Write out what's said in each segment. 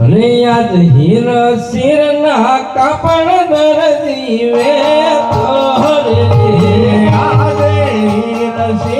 અને યાદ હીર શિર ના કાપડ દરજી વે તો આદે હીર શિરના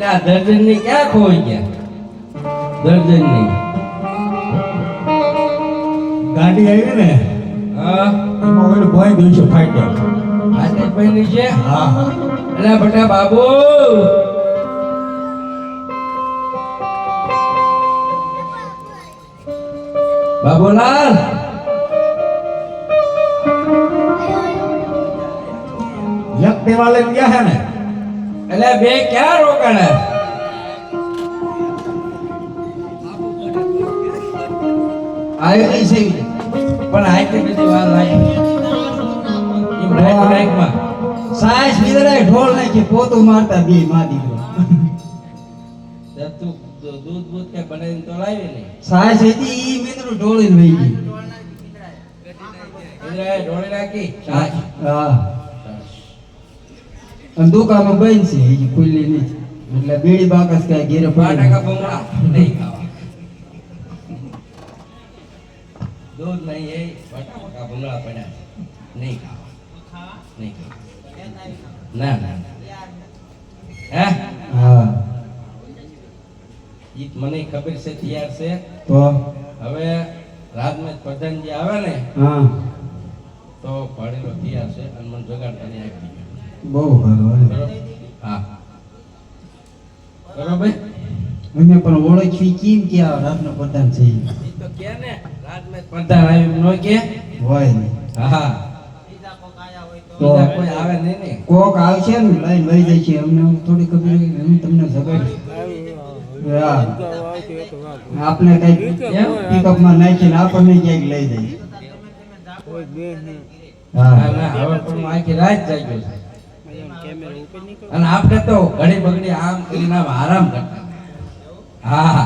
એટલે આ દર્જનની ક્યાં ખોઈ ગયા? દર્જનની ગાડી આવી ને હા? એમાં ઓલું ભોય દોઈશો ફાટ્યો આજે પૈની છે? હા હા. અલા બટા બાબુ! બાબુલાલ! ગયા હે ને? એટલે બે ક્યાં રોકાણા? આવી છે. પણ આટલી બધી વાર લાગી એમ રાઈટ રાઈટમાં સાયસ બીજા ઢોલ નાખી પોતું મારતા બે માં દીકરો તો તું દૂ- દૂધ બૂધ કે બનાવીને તો લાવી ને? સાયસ હતી ઈ મિત્રો ઢોળીને વહી ગઈ ઇન્દ્રાએ ઢોળી નાખી? છાશ. હા. અને દુકાનો બંધ છે એ ખુલ્લી નહીં એટલે બીડી બાકસ કઈ ઘેરે પડી નહીં ખાવા દૂધ નહીં એ પડ્યા નહીં ખાવા નહીં ખાવા ના ના હે હા ઈ મને ખબર છે તૈયાર છે તો હવે રાજમાં પ્રધાનજી આવે ને હા તો ભણેલો તૈયાર છે અને મને જોગાડતા કરી આપી. બહુ સારું હા. બરોબર? અમે પણ ઓળખવી કેમ કે આ રાતનો પ્રધાન છે. ઈ? ઈ તો કે ને રાજમાં પ્રધાન આવ્યું નો કે? હોય હા. તો. કોઈ આવે નહીં ને? કોક આવશે ને લઈને લઈ જાય છે. અમને થોડી ખબર હોય તમને જગાડી હા. આપણે કઈ પિકઅપમાં નાખીને આપણને ક્યાંક લઈ જાય. હા. હવે પણ આખી રાત જાગ્યો છે. અને આપણે તો ઘડી બગડી આમ કરીને આરામ કરતા. હા.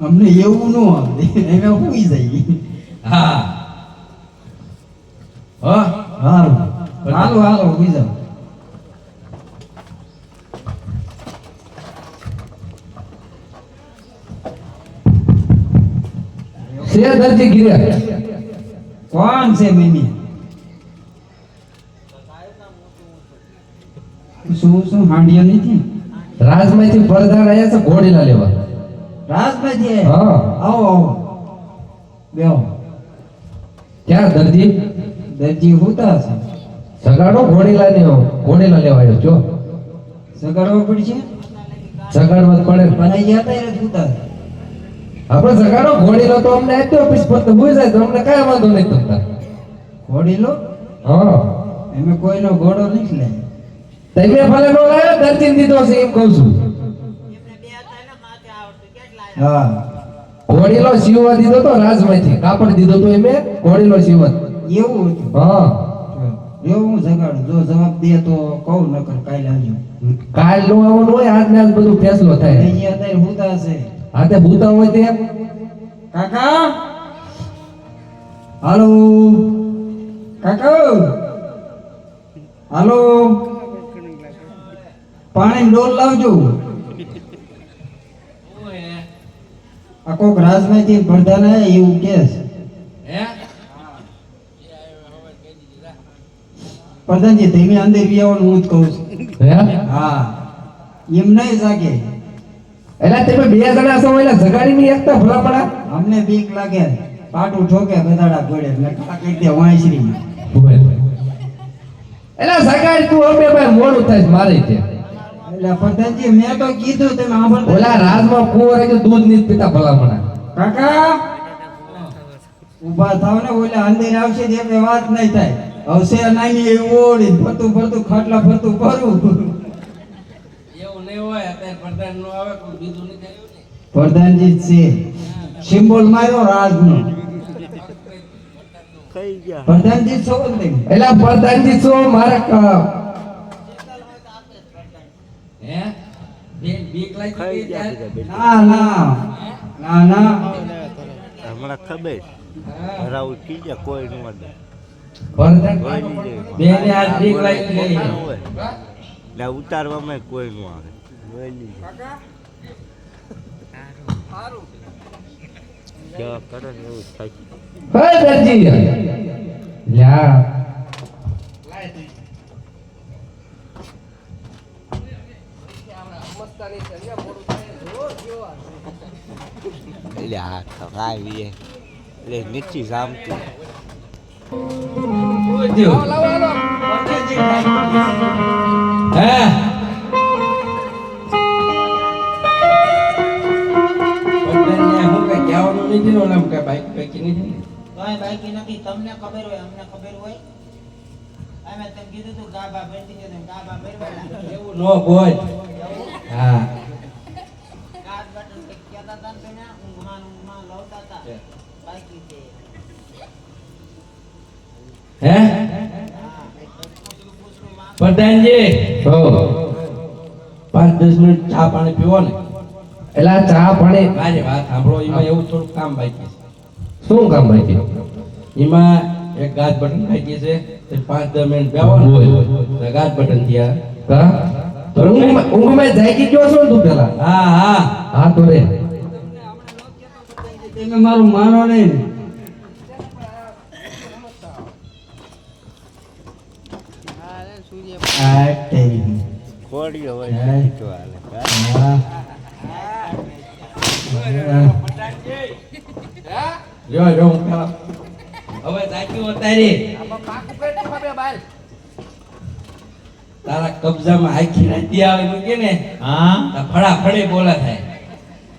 અમને એવું ન આવડે. અમે હુઈ જઈએ હા. હો હાલો હાલો હાલો, હુઈ જાઓ. શે દરજી ગીરે કોણ છે મિની શું શું હાંડિયા નથી. રાજમાંથી પરધાર આવ્યા છે ઘોડીલા લેવા. રાજમાંથી હા. આવો આવો. બેહો. ક્યાં દરજી? દરજી હોતા છે સગાડો ઘોડીલા ને ઘોડીલા લેવા આવ્યો જો. સગાડવા પડશે? સગાડવા પડે. પણ ગયા તા એને પૂતા આપણે સગાડો ઘોડીલો તો અમને આપ્યો પર તો ભૂઈ જાય તો અમને કાંઈ વાંધો નહીં તમતા ઘોડી લો હા. એમે કોઈનો ઘોડો નહીં લે તમે ફલે નો દર્દીને દીધો છે એમ કહું છું. હા. ઘોડીલો સીવવા દીધો તો રાજમાંથી. કાપડ દીધો તો એમે ઘોડીલો સીવવા એવું હતું? હા. જો હું જગાડું. જો જવાબ દે તો કહું નકર કાલ આવજો. કાલ નો આવવાનું હોય આજ ને આજ બધું ફેસલો થાય. અહીંયા અત્યારે ભૂતા છે. હા તે ભૂતા હોય તે કાકા? હાલો. કાકા? હાલો. પાણી ડોલ લાવજો. આ કોક રાજમાંથી ભરતા ને એવું કે હે? પ્રધાનજી ધીમે અંદર વિયાવાનું હું જ કહું છું. હા? એમ નહીં જાગે. એટલે તમે બે જણા છો એટલે જગાડી ની એકતા ભલા પડા? અમને બીક લાગે. પાટું ઠોકે ગધાડા ગોળે ને કાકા કહી દે વાંસરી એટલે સગાડ તું અમે ભાઈ મોડું થાય મારે છે એટલે પ્રધાનજી મેં તો કીધું તમે સાંભળતા ઓલા રાજમાં કુંવર છે દૂધ નહીં પીતા ભલા કાકા ઊભા થાવ ને ઓલા અંદર આવશે તો એક વાત નહીં થાય. હવસે નાની એવી ઓળી ફરતું ફરતું ખાટલા ફરતું કરું. એવું નહીં હોય અત્યારે પ્રધાન નો આવે કોઈ બીજું નહીં થયું. પ્રધાનજી છે. સિમ્બોલ માર્યો રાજનો. પ્રધાનજી છો? એલા પ્રધાનજી છો મારા ક- હે ના ના. ના હમણાં ખબર. થઈ કોઈ નું. એટલે ઉતારવામાં કોઈ નું આવે. કોઈ નહીં. જાય. જેવા કરે ને એવું જ થાય. હે દરજી એટલે નીચી જામતી. હે બાઈક બાઈક નથી તમને ખબર હોય અમને ખબર હોય. નો બોલ હા. હે? પ્રધાનજી હો. પાંચ દસ મિનિટ ચા પાણી પીવો ને. એલા ચા પાણી? મારી વાત સાંભળો એમાં એવું થોડું કામ બાકી છે. શું કામ બાકી? એમાં એક ગાજ બટન બાકી છે. તે પાંચ દસ મિનિટ બેહો ને તો બટન થયા કા ઊંઘમાં ઊંઘમાં જાગી ગયો છો તું પેલા હા હા હા તો રે તમે મારું માનો નહીં. કોળીઓ હોય તો તો હાલે હા. હા. જો જો હવે જાગ્યું ઉતારી તારા કબજામાં આખી રાતી આવે મૂકે ને? હા? તો ફળાફળી બોલા થાય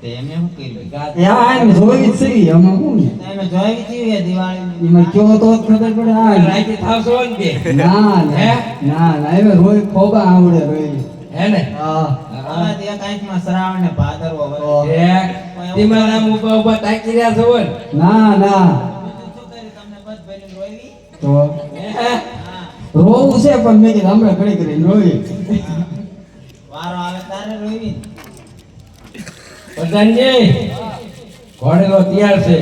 તે એમે શું કર્યું? ગાજ- એમ જોઈ છે? આમાં હું ને. જોઈ હતી દિવાળી એમાં કયો તો ખબર પડે આ રાજી થાવશો ને કે? ના હે? ના ના ના રોય ખોબા આવડે રોય હે ને? હા. હવે તે કાંઈકમાં શ્રાવણ ને ભાદરવો નામ ઊભા ઊભા તાકી રહ્યા છો ને ના ના બીજું શું કર્યું તમને બધ ભરીને રોયવી? તો રોવું છે પણ મેં કીધું હમણાં ઘડી કરીને રોવી વારો આવે તારે રોવી. પ્રધાનજી ઘોડેલો તૈયાર છે.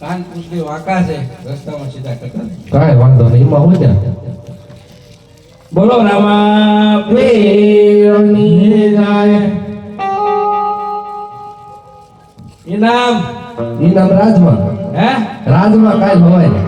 કાન પૂછડી વાંકા છે. રસ્તામાં સીધા કરતા. કાંઈ વાંધો નહીં એમાં હોય છે બોલો રામા પીરની જાય. ઇનામ ઇનામ નામ રાજમાં. હે? રાજમાં કાંઈ હોય ને